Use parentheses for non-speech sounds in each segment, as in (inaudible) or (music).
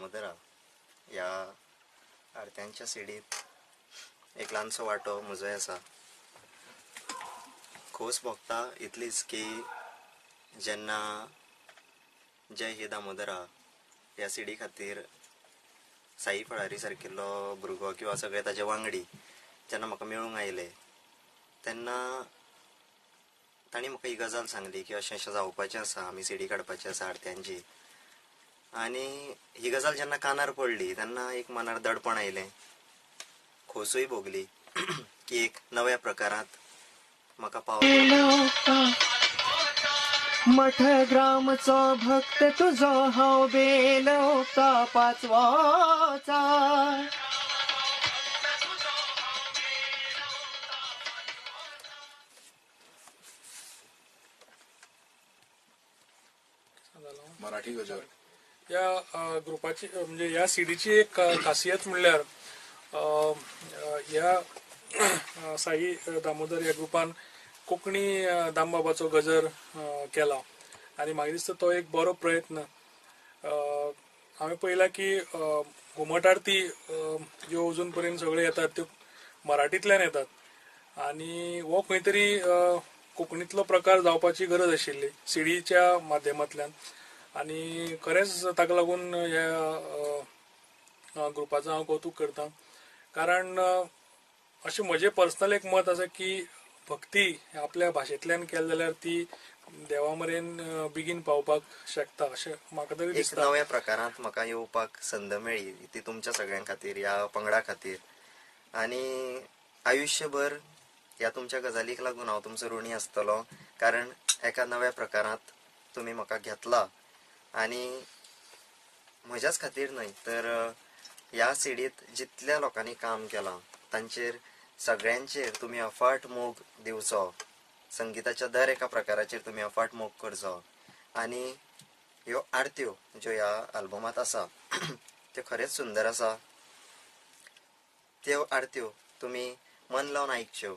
दामोदरा या आरत्यांच्या सिडीत एक ल्हानसो वांटो म्हजोय आसा खोस भोगता इतलीच की जेन्ना जय हे दामोदरा ह्या सिडी खातीर साई फळारी सारकिल्लो भुरगो किंवा सगळे ताजे वांगडी जेन्ना म्हाका मेळूंक आयले तेन्ना ताणी म्हाका ही गजाल सांगली की अशें अशें जावपाचें आसा आमी सिडी काडपाची आसा आरत्यांची. आनी ही गजाल जेन्ना कानार पडली तेन्ना एक मनार दडपण आयलें खोसूय भोगली. (clears throat) की एक नव्या प्रकारांत म्हाका पाव मठ ग्रामचो भक्त तुझो हांव बेलवता पाचवाचा. मराठी गजल या ग्रुपाची म्हणजे या सीडीची एक खासियत म्हणल्यार ह्या साई दामोदर ह्या ग्रुपान कोंकणी दामबाबाचो गजर केला. आनी म्हाका दिसता तो एक बरो प्रयत्न. हांवें पळयला की घुमट आरती ह्यो ज्यो अजून पर्यंत सगळ्यो येतात त्यो मराठींतल्यान येतात. आनी हो खंय तरी कोंकणीतलो प्रकार जावपाची गरज आशिल्ली सिडीच्या माध्यमांतल्यान. आनी खरेंच ताका लागून ह्या ग्रुपाचो हांव कौतुक करतां. कारण अशें म्हजें पर्सनल एक मत आसा की भक्ती आपल्या भाशेंतल्यान केली जाल्यार ती देवा मेरेन बेगीन पावपाक शकता अशें म्हाका तरी दिसता. नव्या प्रकारांत म्हाका येवपाक संद मेळ्ळी ती तुमच्या सगळ्यां खातीर ह्या पंगडा खातीर. आनी आयुश्यभर ह्या तुमच्या गजालीक लागून हांव तुमचो ऋणी आसतलो कारण एका नव्या प्रकारांत तुमी म्हाका घेतला. आनी म्हज्याच खातीर न्हय तर ह्या सिडीत जितल्या लोकांनी काम केलां तांचेर सगळ्यांचेर तुमी अफाट मोग दिवचो. संगीताच्या दर एका प्रकाराचेर तुमी अफाट मोग करचो. आनी ह्यो आरत्यो ज्यो ह्या आल्बमांत आसा (clears throat) त्यो खरेंच सुंदर आसा. त्यो आरत्यो तुमी मन लावन आयकच्यो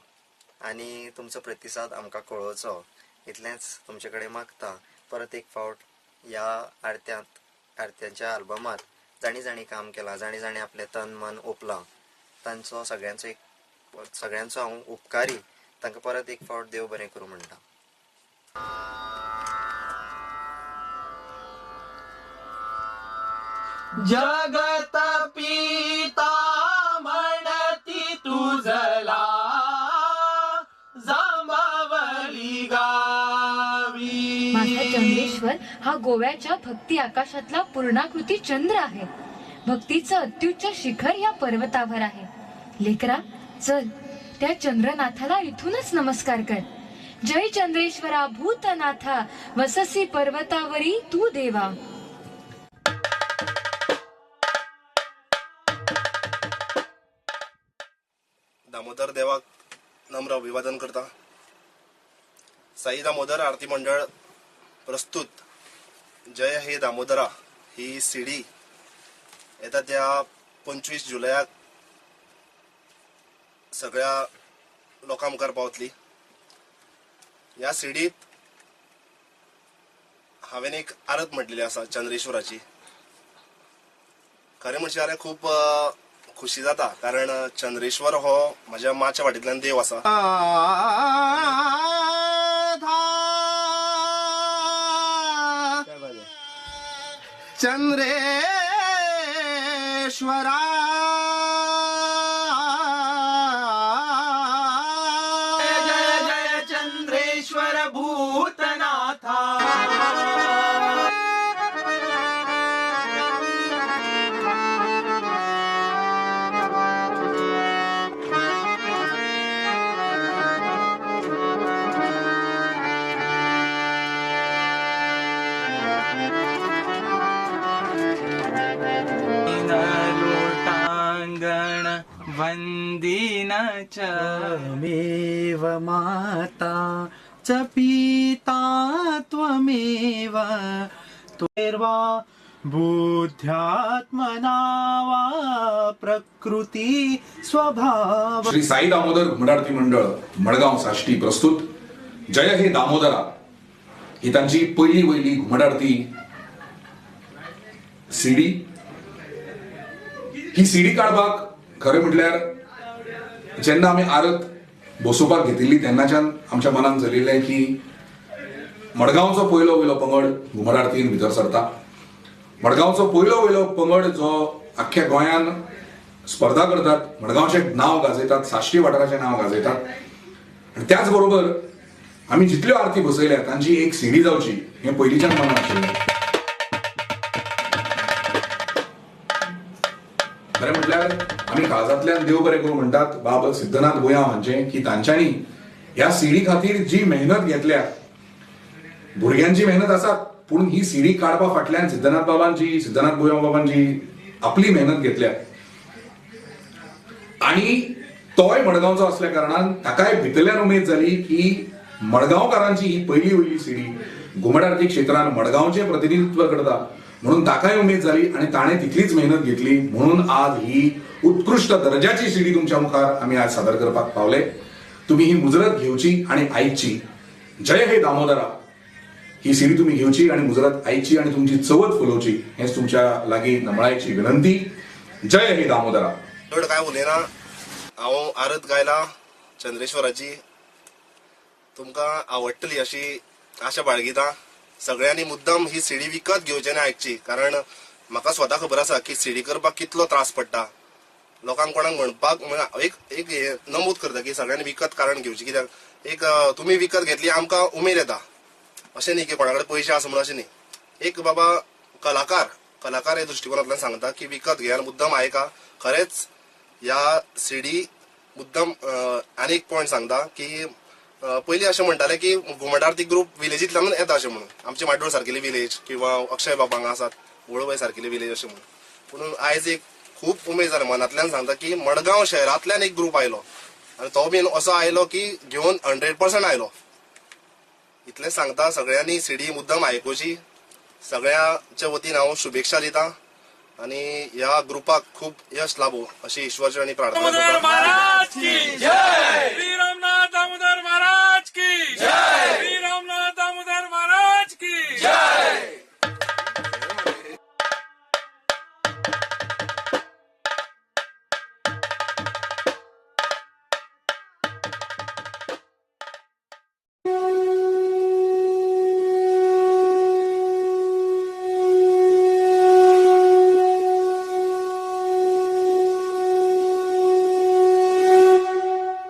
आनी तुमचो प्रतिसाद आमकां कळोवचो. इतलेंच तुमचे कडेन मागता परत एक फावट ह्या आरत्यांत आरत्यांच्या आल्बमांत जाणी जाणी काम केलां. जाणी जाणी आपलें तन मन ओपलां तांचो सगळ्यांचो एक सगळ्यांचो हांव उपकारी. तांकां परत एक फावट देव बरें करूं म्हणटा. जगत पिता चंद्रेश्वर हा गोव्याच्या भक्ती आकाशातला पूर्णाकृती चंद्र आहे. भक्तीचं अत्युच्च शिखर या पर्वतावर आहे. लेकरा चल त्या चंद्रनाथाला इथूनच नमस्कार कर. जय चंद्रेश्वरा भूतनाथा वससी पर्वतावरी तू देवा. दामोदर देवाक नम्र अभिवादन करता. साई दामोदर आरती मंडळ प्रस्तुत जय हे दामोदरा ही सीडी येता त्या पंचवीस जुलयाक सगळ्या लोकां मुखार पावतली ह्या सिडीत हांवें एक आरत म्हटलेली आसा चंद्रेश्वराची खरें म्हणचे जाल्यार खूब खुशी जाता कारण चंद्रेश्वर हो म्हज्या माच्या वाटेंतल्यान देव आसा चंद्रेश्वरा लोटांगण वंदिन च। मेव माता च पिता त्वमेव। त्वेर्वा बुद्ध्यात्मना वा प्रकृती स्वभाव। श्री साई दामोदर घुमडारती मंडळ मडगाव साष्टी प्रस्तुत। जय हे दामोदरा। ही तांची पहिली वयली घुमडारती सीडी। ही सीडी काडपाक खरें म्हटल्यार जेन्ना आमी आरत बसोवपाक घेतिल्ली तेन्नाच्यान आमच्या मनान चलिल्लें की मडगांवचो पयलो वयलो पंगड घुमट आरतीन भितर सरता मडगांवचो पयलो वयलो पंगड जो आख्ख्या गोंयान स्पर्धा करतात मडगांवचें नांव गाजयतात साश्टी वाठाराचें नांव गाजयतात आनी त्याच बरोबर आमी जितल्यो आरती बसयल्या तांची एक सिडी जावची हें पयलींच्यान मनात आशिल्लें खरें म्हटल्यार आमी काळजांतल्यान देव बरें करूं म्हणटात बाब सिद्धनाथ गोंया म्हणजे की तांच्यांनी ह्या सीडी खातीर जी मेहनत घेतल्या भुरग्यांची मेहनत आसा पूण ही सीडी काडपा फाटल्यान सिद्धनाथ बाबांची सिद्धनाथ गोया बाबांची आपली मेहनत घेतल्या. आणि तोय मडगांवचो असल्या कारणान ताकाय भितरल्यान उमेद जाली की मडगांवकारांची ही पहिली वयली सीडी घुमट आरती क्षेत्रान मडगांवचें प्रतिनिधित्व करता म्हणून ताकाय उमेद जाली आणि ताणें तितलीच मेहनत घेतली. म्हणून आज ही उत्कृष्ट दर्जाची शिडी तुमच्या मुखार आमी आज सादर करपाक पावले. तुम्ही ही मुजरत घेवची आणि आयची जय हे दामोदरा. ही सिरी तुम्ही घेवची आणि मुजरत आयची आणि तुमची चवथ फुलोवची. हेच तुमच्या लागीं नमळायची विनंती. जय हे दामोदरा. चड काय उलयना हांव आरत गायला चंद्रेश्वराची. तुमकां आवडटली अशी आशा बाळगिता. सगळ्यांनी मुद्दम ही सीडी विकत घेवचे आनी आयकची कारण म्हाका स्वता खबर आसा की सीडी करपाक कितलो त्रास पडटा. लोकांक कोणाक म्हणपाक म्हळ्यार एक एक नमूद करता की सगळ्यांनी विकत कारण घेवची कित्याक? एक तुमी विकत घेतली आमकां उमेद येता. अशें न्ही की कोणा कडेन पयशे आसा म्हणून अशें न्ही. एक बाबा कलाकार कलाकार हे दृश्टिकोनांतल्यान सांगता की विकत घे आनी मुद्दम आयका खरेंच ह्या सीडी मुद्दम आनी एक पॉयंट सांगता की पयलीं अशें म्हणटालें की घुमट आरती ग्रूप विलेजींतल्यान येता अशें म्हणून. आमची माड्डोळ सारकेली विलेज किंवा अक्षय बाबा हांगा आसात वळवय सारकेली विलेज अशें म्हणून पूण आयज एक खूब उमेद जाली मनांतल्यान सांगता की मडगांव शहरांतल्यान एक ग्रूप आयलो. आनी तो बीन असो आयलो की घेवन हंड्रेड पर्संट आयलो. इतलें सांगता सगळ्यांनी सीडी मुद्दम आयकुची सगळ्याच्या वतीन हांव शुभेच्छा दिता आणि ह्या ग्रुपाक खूप यश लाभो अशी ईश्वरचरणी प्रार्थना